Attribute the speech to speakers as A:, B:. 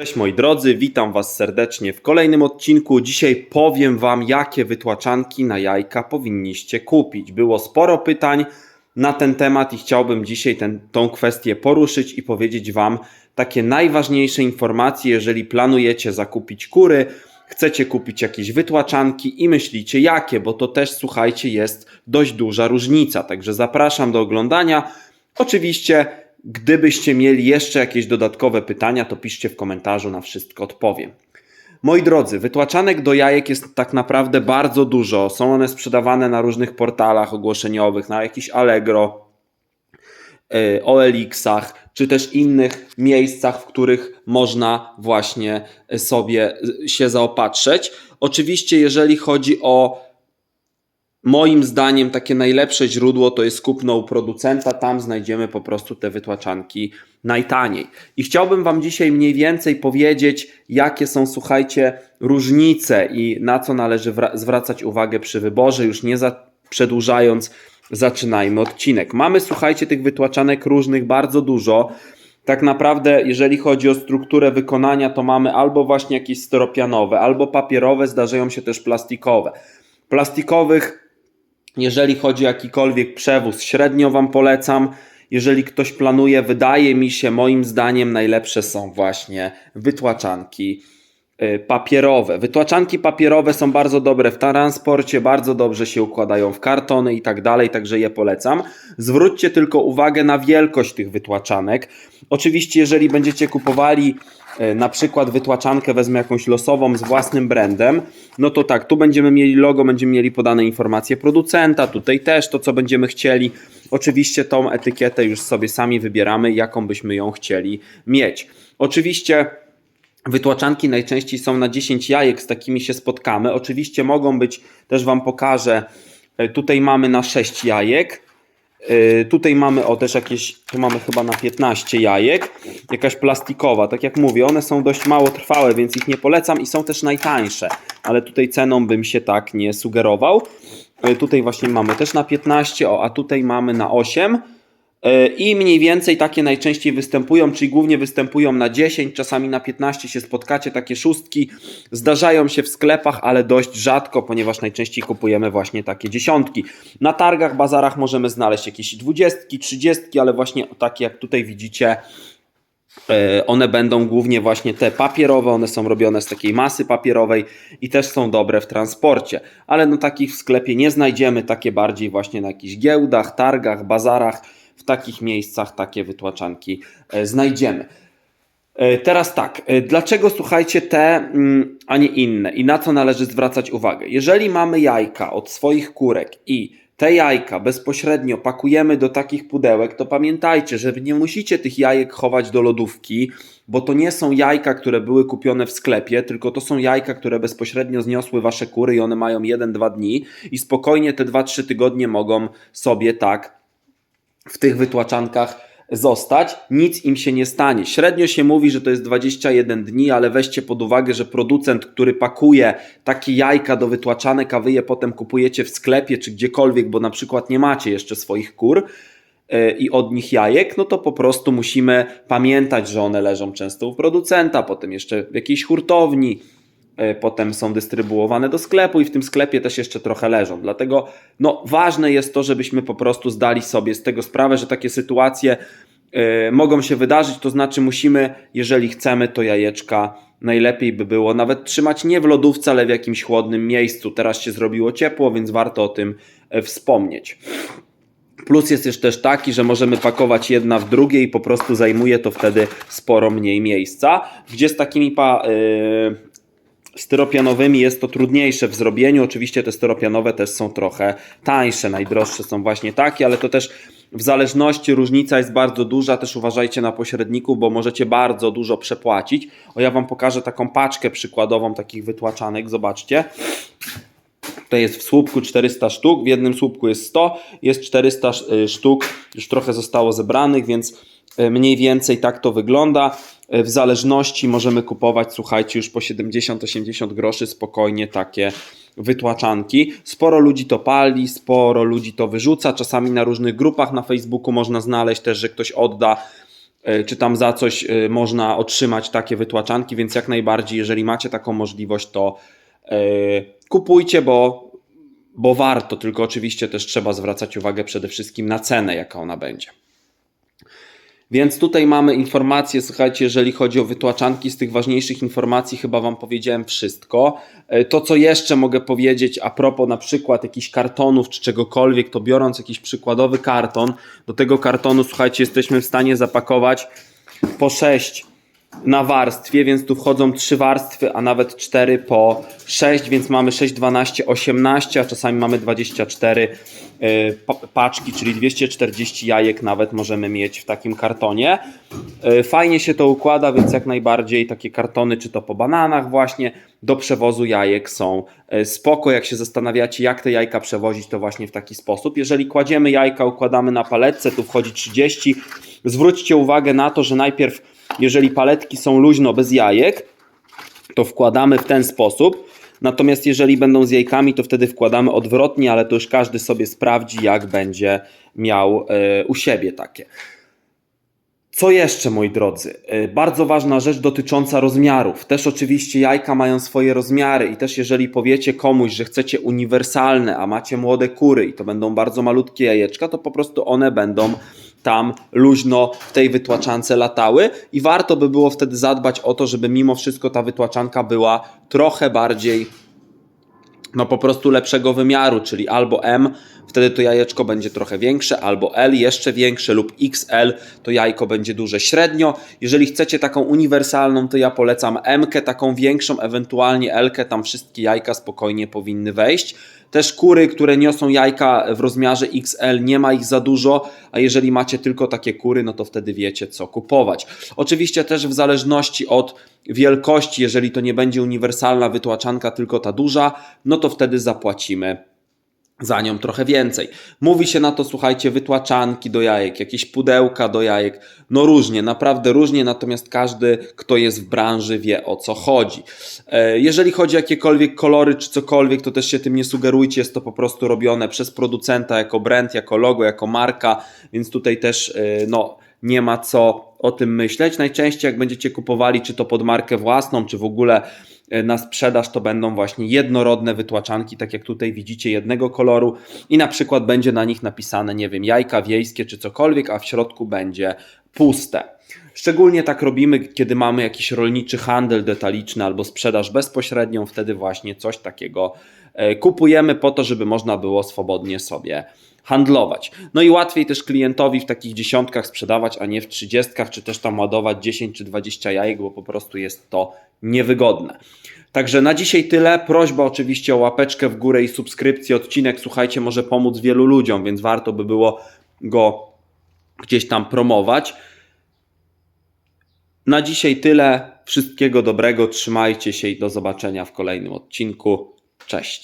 A: Cześć moi drodzy, witam Was serdecznie w kolejnym odcinku. Dzisiaj powiem Wam, jakie wytłaczanki na jajka powinniście kupić. Było sporo pytań na ten temat i chciałbym dzisiaj ten, tą kwestię poruszyć i powiedzieć Wam takie najważniejsze informacje, jeżeli planujecie zakupić kury, chcecie kupić jakieś wytłaczanki i myślicie jakie, bo to też słuchajcie jest dość duża różnica. Także zapraszam do oglądania. Oczywiście Gdybyście mieli jeszcze jakieś dodatkowe pytania, to piszcie w komentarzu, na wszystko odpowiem. Moi drodzy, wytłaczanek do jajek jest tak naprawdę bardzo dużo. Są one sprzedawane na różnych portalach ogłoszeniowych, na jakichś Allegro, y, OLX-ach, czy też innych miejscach, w których można właśnie sobie się zaopatrzyć. Oczywiście, jeżeli chodzi o Moim zdaniem takie najlepsze źródło to jest kupno u producenta, tam znajdziemy po prostu te wytłaczanki najtaniej. I chciałbym Wam dzisiaj mniej więcej powiedzieć, jakie są, słuchajcie, różnice i na co należy zwracać uwagę przy wyborze, już nie za przedłużając, zaczynajmy odcinek. Mamy, słuchajcie, tych wytłaczanek różnych bardzo dużo. Tak naprawdę, jeżeli chodzi o strukturę wykonania, to mamy albo właśnie jakieś styropianowe, albo papierowe, zdarzają się też plastikowe. Plastikowych jeżeli chodzi o jakikolwiek przewóz, średnio Wam polecam. Jeżeli ktoś planuje, wydaje mi się, moim zdaniem najlepsze są właśnie wytłaczanki y, papierowe. Wytłaczanki papierowe są bardzo dobre w transporcie, bardzo dobrze się układają w kartony i tak dalej, także je polecam. Zwróćcie tylko uwagę na wielkość tych wytłaczanek. Oczywiście, jeżeli będziecie kupowali na przykład wytłaczankę wezmę jakąś losową z własnym brandem, no to tak, tu będziemy mieli logo, będziemy mieli podane informacje producenta, tutaj też to, co będziemy chcieli. Oczywiście tą etykietę już sobie sami wybieramy, jaką byśmy ją chcieli mieć. Oczywiście Wytłaczanki najczęściej są na 10 jajek, z takimi się spotkamy. Oczywiście mogą być, też Wam pokażę, e, tutaj mamy na 6 jajek, tutaj mamy o też jakieś, tu mamy chyba na 15 jajek, jakaś plastikowa, tak jak mówię, one są dość mało trwałe, więc ich nie polecam i są też najtańsze, ale tutaj ceną bym się tak nie sugerował. Yy, tutaj właśnie mamy też na 15, o, a tutaj mamy na 8 E, I mniej więcej takie najczęściej występują, czyli głównie występują na 10, czasami na 15 się spotkacie, takie szóstki. Zdarzają się w sklepach, ale dość rzadko, ponieważ najczęściej kupujemy właśnie takie dziesiątki. Na targach, bazarach możemy znaleźć jakieś dwudziestki, trzydziestki, ale właśnie takie jak tutaj widzicie, e, one będą głównie właśnie te papierowe, one są robione z takiej masy papierowej i też są dobre w transporcie, ale no takich w sklepie nie znajdziemy, takie bardziej właśnie na jakichś giełdach, targach, bazarach w takich miejscach takie wytłaczanki e, znajdziemy. E, teraz tak, e, dlaczego słuchajcie te, mm, a nie inne i na co należy zwracać uwagę? Jeżeli mamy jajka od swoich kurek i te jajka bezpośrednio pakujemy do takich pudełek, to pamiętajcie, że nie musicie tych jajek chować do lodówki, bo to nie są jajka, które były kupione w sklepie, tylko to są jajka, które bezpośrednio zniosły wasze kury i one mają 1-2 dni i spokojnie te 2-3 tygodnie mogą sobie tak w tych wytłaczankach zostać, nic im się nie stanie. Średnio się mówi, że to jest 21 dni, ale weźcie pod uwagę, że producent, który pakuje takie jajka do wytłaczanek, a wy je potem kupujecie w sklepie czy gdziekolwiek, bo na przykład nie macie jeszcze swoich kur, e, i od nich jajek, no to po prostu musimy pamiętać, że one leżą często u producenta, potem jeszcze w jakiejś hurtowni, potem są dystrybuowane do sklepu i w tym sklepie też jeszcze trochę leżą. Dlatego no, ważne jest to, żebyśmy po prostu zdali sobie z tego sprawę, że takie sytuacje y, mogą się wydarzyć, to znaczy musimy, jeżeli chcemy, to jajeczka najlepiej by było nawet trzymać nie w lodówce, ale w jakimś chłodnym miejscu. Teraz się zrobiło ciepło, więc warto o tym e, wspomnieć. Plus jest jeszcze też taki, że możemy pakować jedna w drugie i po prostu zajmuje to wtedy sporo mniej miejsca. Gdzie z takimi pa, styropianowymi jest to trudniejsze w zrobieniu. Oczywiście te styropianowe też są trochę tańsze, najdroższe są właśnie takie, ale to też w zależności różnica jest bardzo duża. Też uważajcie na pośredniku, bo możecie bardzo dużo przepłacić. O ja Wam pokażę taką paczkę przykładową takich wytłaczanek. Zobaczcie. Tutaj jest w słupku 400 sztuk, w jednym słupku jest 100, jest 400 y, sztuk, już trochę zostało zebranych, więc y, mniej więcej tak to wygląda. E, w zależności możemy kupować, słuchajcie, już po 70-80 groszy spokojnie takie wytłaczanki. Sporo ludzi to pali, sporo ludzi to wyrzuca. Czasami na różnych grupach na Facebooku można znaleźć też, że ktoś odda e, czy tam za coś e, można otrzymać takie wytłaczanki, więc jak najbardziej, jeżeli macie taką możliwość, to kupujcie, bo, bo warto, tylko oczywiście też trzeba zwracać uwagę przede wszystkim na cenę, jaka ona będzie. Więc tutaj mamy informacje, słuchajcie, jeżeli chodzi o wytłaczanki, z tych ważniejszych informacji chyba Wam powiedziałem wszystko. E, To, co jeszcze mogę powiedzieć a propos na przykład jakichś kartonów czy czegokolwiek, to biorąc jakiś przykładowy karton, do tego kartonu, słuchajcie, jesteśmy w stanie zapakować po 6 na warstwie, więc tu wchodzą trzy warstwy, a nawet 4 po 6, więc mamy 6, 12, 18, a czasami mamy 24 y, pa- paczki, czyli 240 jajek nawet możemy mieć w takim kartonie. Y, Fajnie się to układa, więc jak najbardziej takie kartony, czy to po bananach właśnie, do przewozu jajek są y, spoko. Jak się zastanawiacie, jak te jajka przewozić, to właśnie w taki sposób. Jeżeli kładziemy jajka, układamy na paletce, tu wchodzi 30. Zwróćcie uwagę na to, że najpierw jeżeli paletki są luźno bez jajek, to wkładamy w ten sposób. Natomiast jeżeli będą z jajkami, to wtedy wkładamy odwrotnie, ale to już każdy sobie sprawdzi, jak będzie miał e, u siebie takie. Co jeszcze, moi drodzy? E, Bardzo ważna rzecz dotycząca rozmiarów. Też oczywiście jajka mają swoje rozmiary i też jeżeli powiecie komuś, że chcecie uniwersalne, a macie młode kury i to będą bardzo malutkie jajeczka, to po prostu one będą tam luźno w tej wytłaczance latały i warto by było wtedy zadbać o to, żeby mimo wszystko ta wytłaczanka była trochę bardziej no po prostu lepszego wymiaru, czyli albo M, wtedy to jajeczko będzie trochę większe, albo L jeszcze większe lub XL, to jajko będzie duże średnio. Jeżeli chcecie taką uniwersalną, to ja polecam M, taką większą, ewentualnie L, tam wszystkie jajka spokojnie powinny wejść. Też kury, które niosą jajka w rozmiarze XL, nie ma ich za dużo, a jeżeli macie tylko takie kury, no to wtedy wiecie co kupować. Oczywiście też w zależności od wielkości, jeżeli to nie będzie uniwersalna wytłaczanka, tylko ta duża, no to wtedy zapłacimy za nią trochę więcej. Mówi się na to, słuchajcie, wytłaczanki do jajek, jakieś pudełka do jajek, no różnie, naprawdę różnie, natomiast każdy, kto jest w branży, wie o co chodzi. E, Jeżeli chodzi o jakiekolwiek kolory czy cokolwiek, to też się tym nie sugerujcie, jest to po prostu robione przez producenta jako brand, jako logo, jako marka, więc tutaj też, e, no, nie ma co o tym myśleć. Najczęściej jak będziecie kupowali, czy to pod markę własną, czy w ogóle na sprzedaż, to będą właśnie jednorodne wytłaczanki, tak jak tutaj widzicie, jednego koloru i na przykład będzie na nich napisane, nie wiem, jajka wiejskie czy cokolwiek, a w środku będzie puste. Szczególnie tak robimy, kiedy mamy jakiś rolniczy handel detaliczny albo sprzedaż bezpośrednią, wtedy właśnie coś takiego e, kupujemy po to, żeby można było swobodnie sobie handlować. No i łatwiej też klientowi w takich dziesiątkach sprzedawać, a nie w trzydziestkach, czy też tam ładować 10 czy 20 jajek, bo po prostu jest to niewygodne. Także na dzisiaj tyle. Prośba oczywiście o łapeczkę w górę i subskrypcję. Odcinek, słuchajcie, może pomóc wielu ludziom, więc warto by było go gdzieś tam promować. Na dzisiaj tyle. Wszystkiego dobrego, trzymajcie się i do zobaczenia w kolejnym odcinku. Cześć.